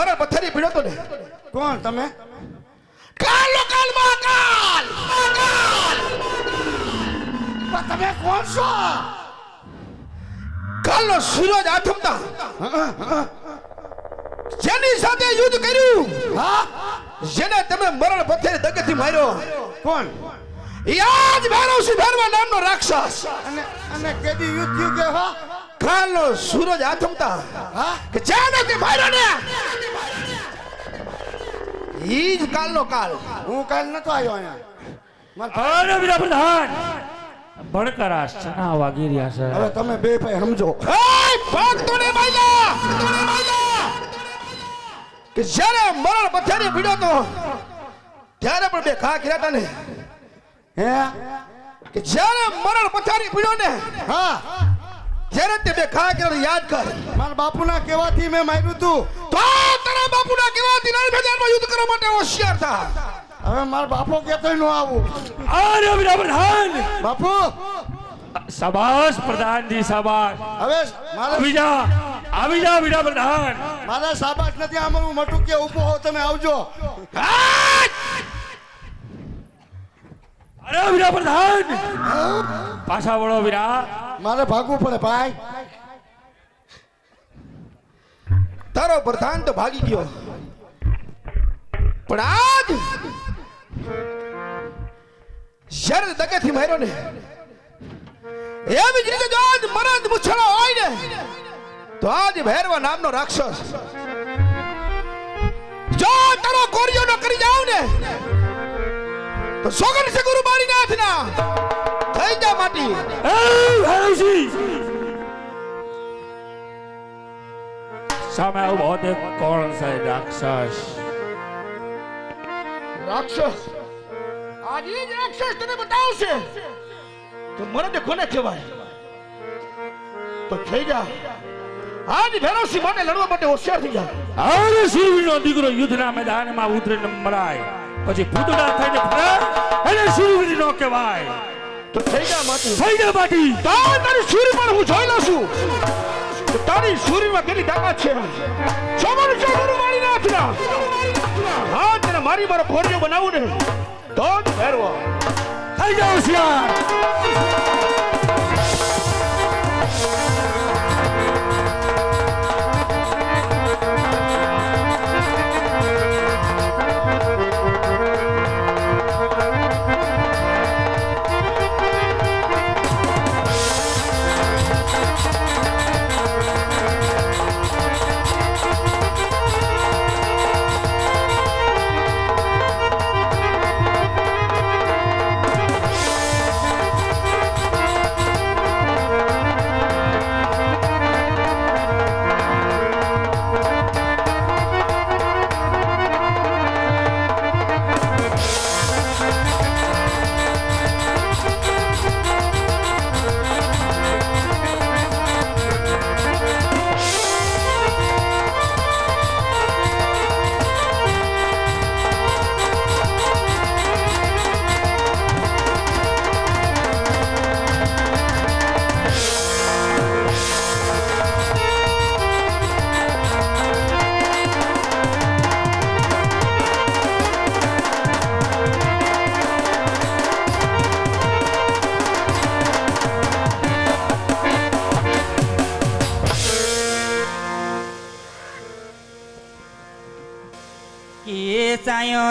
મરણ પથારી પીડો તો ને. કોણ તમે? કાલો કાલ મહાકાલ! મહાકાલ તમે કોણ છો? કાલનો સૂરજ આથમતા. જેની સાથે યુદ્ધ કર્યું હા જેને તમે મરણ પથ્થર દગેથી માર્યો. કોણ? યાદ ભૈરવસિંહ સુધારવા નામનો રાક્ષસ. અને અને કેદી યુદ્ધ થયું કે હા? કાલનો સૂરજ આથમતા. હા? કે જેને તે માર્યો ને ઈ જ કાલનો કાલ. હું કાલ નતો આવ્યો અહીંયા. અરે બીજા પ્રધાન! ભણકરા સના વાગી રહ્યા છે. હવે તમે બે ભાઈ સમજો. એય ભક્તોને માયલા! ભક્તોને કે જ્યારે મરણ પથ્થરે ભીડો તો ત્યારે પણ બે ઘા કર્યા હતા ને? હે? કે જ્યારે મરણ પથારી પીડ્યો ને હા ત્યારે તે બે ખા કે યાદ કર. મારા બાપુના કહેવાથી મેં માર્યું તું. તો તારા બાપુના કેવાથી રણ મેદાનમાં યુદ્ધ કરવા માટે હોશિયાર થા. હવે મારા બાપો કહેતો ન આવું. અરે બ્રાહ્મણ બાપુ! શાબાશ પ્રધાનજી શાબાશ. હવે મારે બીજા આવી જાઓ બીજા પ્રધાન મારા સાબાસ નથી અમારું મટું કે ઊભો હો તમે આવજો. અરે વીરા પ્રધાન પાછા વળો વીરા મારે ભાગવું પડે, ભાઈ. તારો પ્રધાન તો ભાગી ગયો. પણ આજ જ્યારે દગેથી માર્યો ને એવી જ રીતે આજ મરદ મુછડો હોય ને, તો આજ ભૈરવા નામનો રાક્ષસ. જો તારો કોરિયો નો કરી જાવ ને, તો સોગન છે ગુરુ બાળીનાથ ના થઈ જા ભૈરવસિંહ સામે ઊભો તે કોણ છે રાક્ષસ રાક્ષસ આજ જ રાક્ષસ તને બતાવશે. તો મરદ કોને કહેવાય? તો થઈ જા આજ ભેરવસિંહ માટે લડવા માટે હોશિયાર થઈ જા અરે શૂરવીરનો દીકરો યુદ્ધના મેદાનમાં ઉતરીને મરાય. પછી ભૂતડા થઈને ફરે એને શૂરવીર નો કહેવાય. તો થઈ જા માટી થઈ જા બાટી તાર તારી સૂરી પર હું જોઈ લઉં છું તો તારી સૂરીમાં કેટલી તાકાત છે ચોમર ચોમર મારી નાખના હા તને મારી મારો ભોરિયો બનાવું ને તો જ ભેરવો થઈ જા હોશિયાર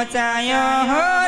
চায়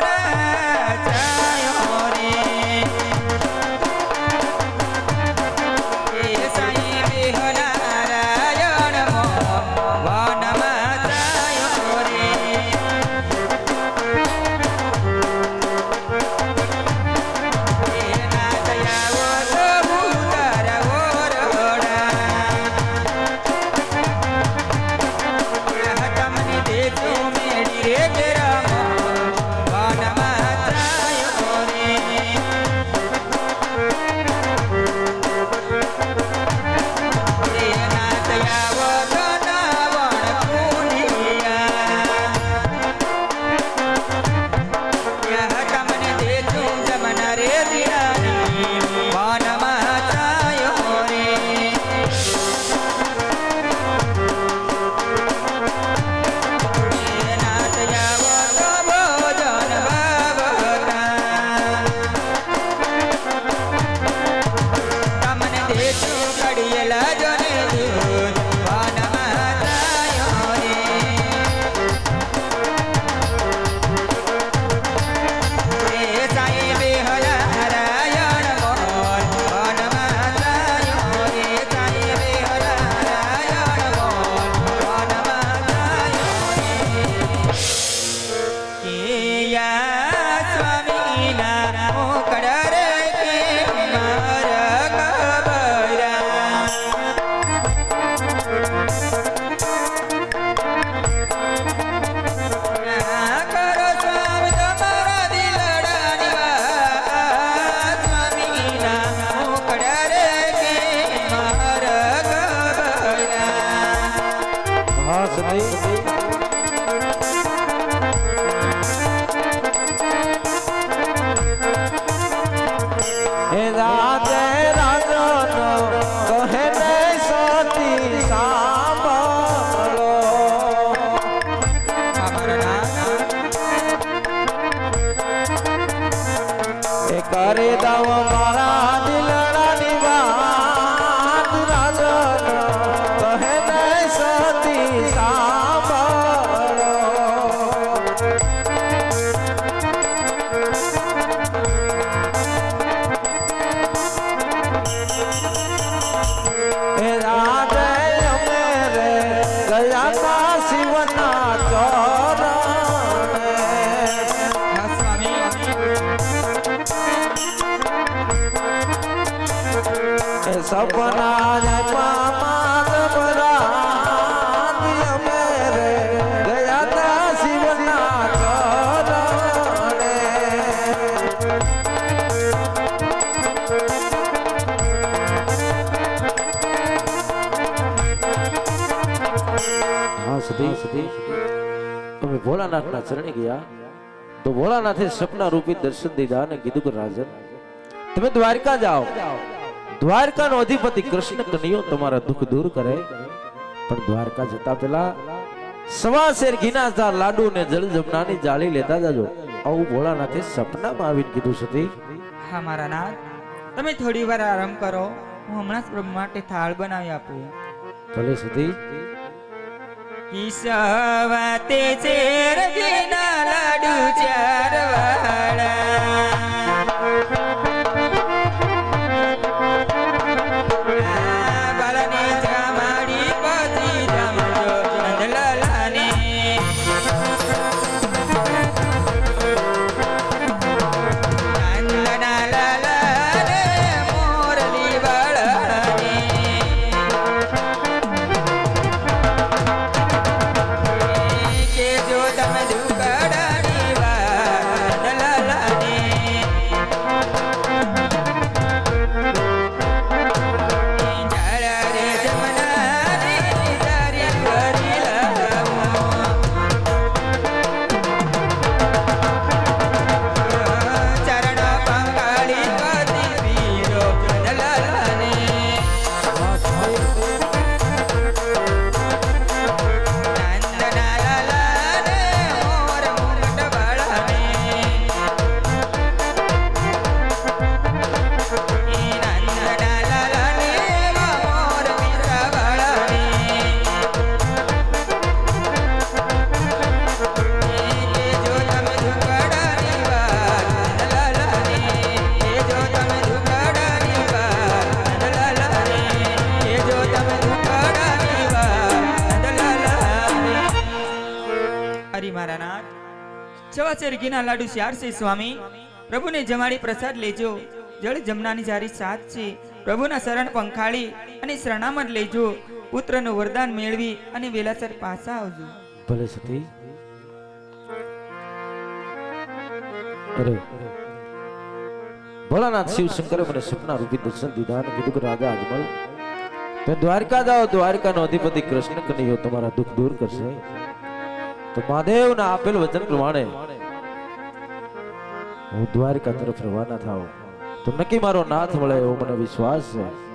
હસદેવ એ સપના જપમાં માગબરા અમે રે ગયા તા શિવના ચરણે હા સતી સતી અમે ભોળાનાથના ચરણે ગયા તો ભોળાનાથે સપના રૂપી દર્શન દીધા અને કીધું કે રાજન તમે દ્વારકા જાઓ દ્વારકાનો અધિપતિ કૃષ્ણ કનૈયો તમારા દુઃખ દૂર કરે. પણ દ્વારકા જતા પેલા સવા શેર ઘીના લાડુ ને જળ જમનાની જાળી લેતા જાજો. આવું ભોળાનાથે સપનામાં આવીને કીધું સતી હા મારા નાથ. તમે થોડી વાર આરામ કરો. હું હમણાં જ પ્રભુ માટે થાળ બનાવી આપું. ભલે સતી કિસવાતે ચેર ઘીના લાડુ ચાર સવાસેર ઘીના લાડુ શ્યાર છે સ્વામી, પ્રભુને જમાડી પ્રસાદ લેજો. જળ જમનાની જારી સાથ છે. પ્રભુના શરણ પંખાળી અને શરણામત લેજો. પુત્રનું વરદાન મેળવી અને વેલાસર પાછા આવજો. ભલે સતી. ભોળાનાથ શિવ શંકર મને સપના રૂપી દર્શન દીધા અને કીધું કે રાજા અજમલ તો દ્વારકા જાઓ, દ્વારકાનો અધિપતિ કૃષ્ણ કનૈયો તમારા દુઃખ દૂર કરશે. તો મહાદેવના આપેલ વચન પ્રમાણે હું દ્વારકા તરફ રવાના થાઉં. તો નક્કી મારો નાથ મળે એવો મને વિશ્વાસ છે?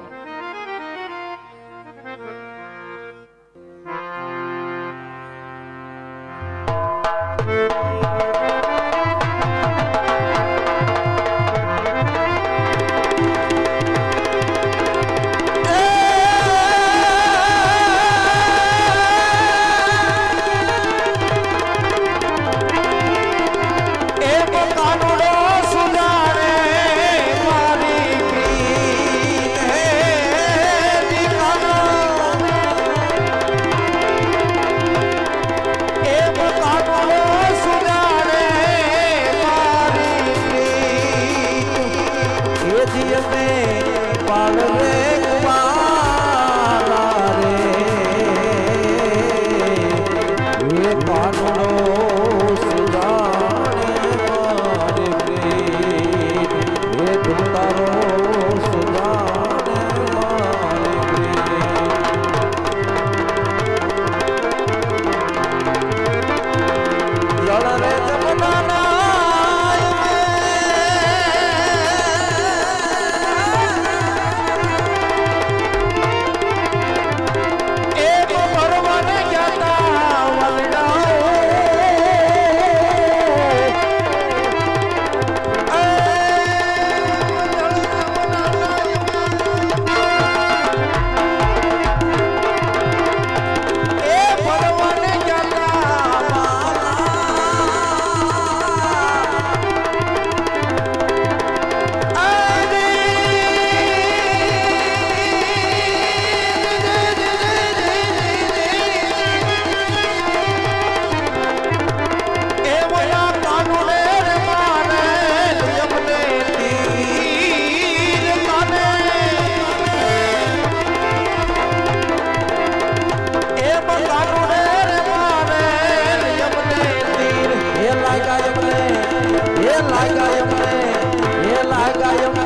காயம்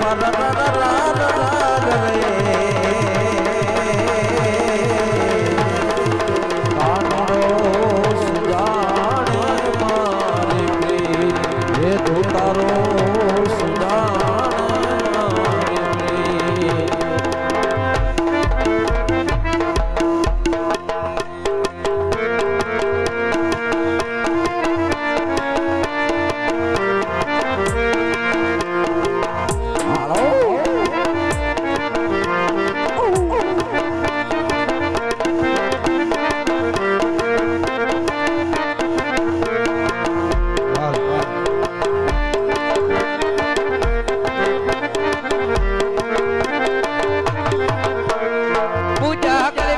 பரபரா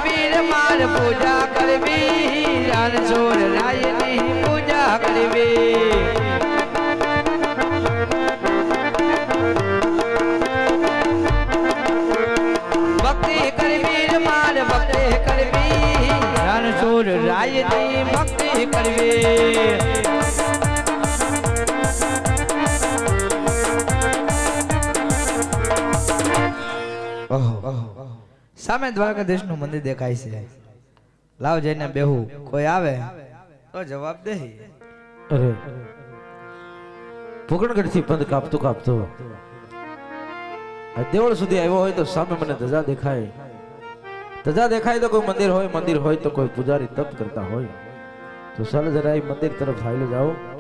વીર માર પૂજા કરવી રણછોડ રાયની પૂજા કરવી. કરવી રણછોડ રાયની ભક્તિ કરવી. સામે દ્વારકાધીશનું મંદિર દેખાય છે. લાવ જઈને બેહું. કોઈ આવે? તો જવાબ દે. અરે. ભૂગણગઢથી પંથ કાપતો કાપતો. દેવળ સુધી આવ્યો હોય તો સામે મને ધજા દેખાય. ધજા દેખાય તો કોઈ મંદિર હોય મંદિર હોય તો કોઈ પૂજારી તપ કરતા હોય. તો ચાલો જરા મંદિર તરફ હાલ્યો જાઓ.